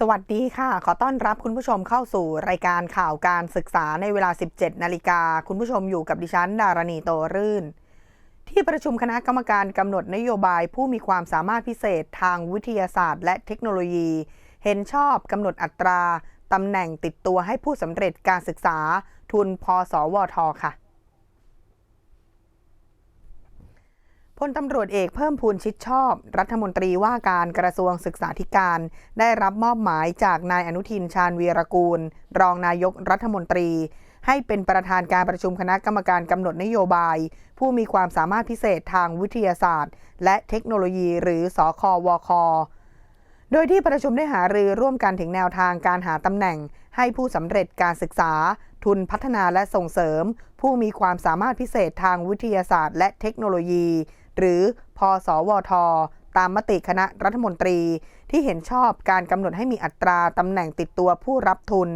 สวัสดีค่ะ ขอต้อนรับคุณผู้ชมเข้าสู่รายการข่าวการศึกษาในเวลา 17 นาฬิกา คุณผู้ชมอยู่กับดิฉัน ดารณีโตรื่น ที่ประชุมคณะกรรมการกำหนดนโยบายผู้มีความสามารถพิเศษทางวิทยาศาสตร์ และเทคโนโลยี เห็นชอบกำหนดอัตราตำแหน่งติดตัวให้ผู้สำเร็จการศึกษา ทุนพสวทค่ะ พลตำรวจเอกเพิ่มพูนชิดชอบ รัฐมนตรีว่าการกระทรวงศึกษาธิการ ได้รับมอบหมายจากนายอนุทินชาญวีรกูล รองนายกรัฐมนตรี ให้เป็นประธานการประชุมคณะกรรมการกำหนดนโยบาย ผู้มีความสามารถพิเศษทางวิทยาศาสตร์ และเทคโนโลยีหรือสอคอวคโดยที่ประชุมได้หารือร่วมกันถึงแนวทางการหาตำแหน่ง ให้ผู้สำเร็จการศึกษา ทุนพัฒนาและส่งเสริม ผู้มีความสามารถพิเศษทางวิทยาศาสตร์ และเทคโนโลยี หรือพสวท ตามมติคณะรัฐมนตรี ที่เห็นชอบการกำหนดให้มีอัตราตำแหน่งติดตัวผู้รับทุน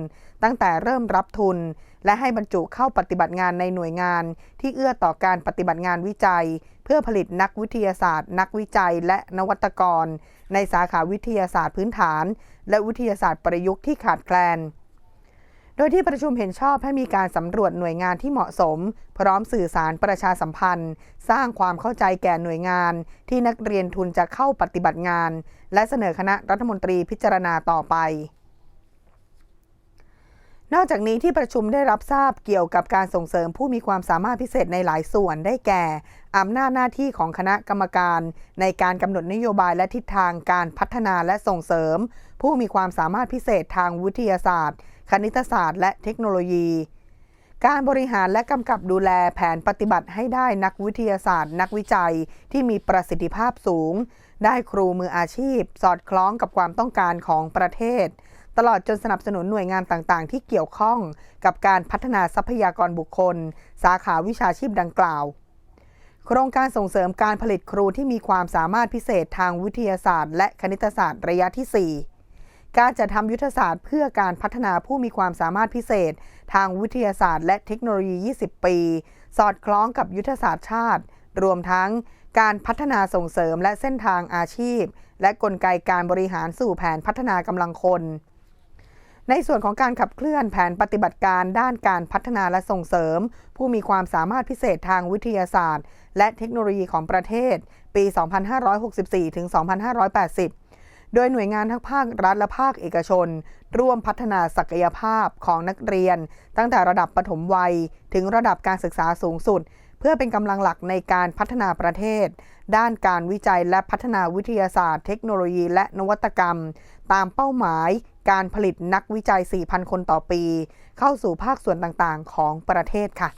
ตั้งแต่เริ่มรับทุน และให้บรรจุเข้าปฏิบัติงานในหน่วยงาน ที่เอื้อต่อการปฏิบัติงานวิจัย เพื่อผลิตนักวิทยาศาสตร์ นักวิจัยและนวัตกร ในสาขาวิทยาศาสตร์พื้นฐาน และวิทยาศาสตร์ประยุกต์ที่ขาดแคลน โดยที่ประชุมเห็นชอบให้มีการสำรวจหน่วยงานที่เหมาะสม พร้อมสื่อสารประชาสัมพันธ์ สร้างความเข้าใจแก่หน่วยงาน ที่นักเรียนทุนจะเข้าปฏิบัติงาน และเสนอคณะรัฐมนตรีพิจารณาต่อไปนอกจากนี้ที่ประชุมได้รับทราบเกี่ยวกับการส่งเสริมผู้มีความสามารถพิเศษในหลายส่วนได้แก่ อำนาจหน้าที่ของคณะกรรมการ ในการกำหนดนโยบายและทิศทางการพัฒนาและส่งเสริม ผู้มีความสามารถพิเศษทางวิทยาศาสตร์ คณิตศาสตร์และเทคโนโลยี การบริหารและกำกับดูแลแผนปฏิบัติให้ได้นักวิทยาศาสตร์ นักวิจัยที่มีประสิทธิภาพสูง ได้ครูมืออาชีพ สอดคล้องกับความต้องการของประเทศ ตลอดจนสนับสนุนหน่วยงานต่างๆ ที่เกี่ยวข้องกับการพัฒนาทรัพยากรบุคคล สาขาวิชาชีพดังกล่าวโครงการส่งเสริมการผลิตครูที่มีความสามารถพิเศษทางวิทยาศาสตร์ และคณิตศาสตร์ระยะที่ 4 การจัดทำยุทธศาสตร์เพื่อการพัฒนาผู้มีความสามารถพิเศษ ทางวิทยาศาสตร์และเทคโนโลยี 20 ปี สอดคล้องกับยุทธศาสตร์ชาติ รวมทั้งการพัฒนาส่งเสริมและเส้นทางอาชีพ และกลไกการบริหารสู่แผนพัฒนากำลังคน ในส่วนของการขับเคลื่อนแผนปฏิบัติการด้านการพัฒนาและส่งเสริม ผู้มีความสามารถพิเศษทางวิทยาศาสตร์ และเทคโนโลยีของประเทศ ปี 2564ถึง2580 โดยหน่วยงานทั้งภาครัฐและภาคเอกชน ร่วมพัฒนาศักยภาพของนักเรียน ตั้งแต่ระดับปฐมวัย ถึงระดับการศึกษาสูงสุด เพื่อเป็นกำลังหลักในการพัฒนาประเทศ ด้านการวิจัยและพัฒนาวิทยาศาสตร์ เทคโนโลยี และนวัตกรรม ตามเป้าหมาย การผลิตนักวิจัย 4,000 คนต่อปี เข้าสู่ภาคส่วนต่างๆ ของประเทศค่ะ